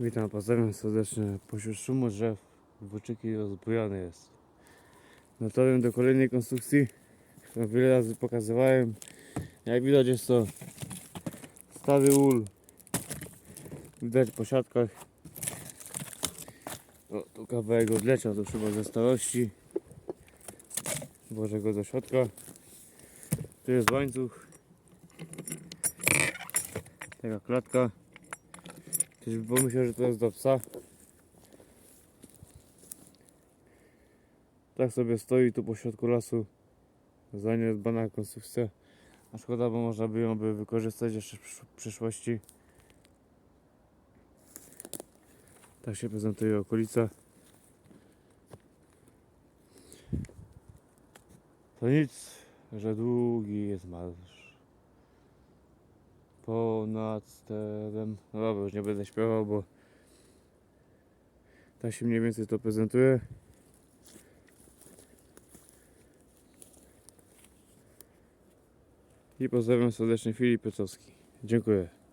Witam, pozdrawiam serdecznie. Pośród szumu drzew włóczyki rozbujany jest. Gotowy do kolejnej konstrukcji, którą wiele razy pokazywałem. Jak widać jest to stary ul. Widać po siatkach. O, tu kawałek odleciał, to chyba ze starości. Włożę go do środka. Tu jest łańcuch. Taka klatka. Ktoś by pomyślał, że to jest do psa. Tak sobie stoi tu po środku lasu. Zaniedbana konstrukcja. A szkoda, bo można by ją by wykorzystać jeszcze w przysz- przyszłości. Tak się prezentuje okolica. To nic, że długi jest marsz. Ponad sterem. No dobra, już nie będę śpiewał, bo tak się mniej więcej to prezentuje. I pozdrawiam serdecznie Filip Piecowski. Dziękuję.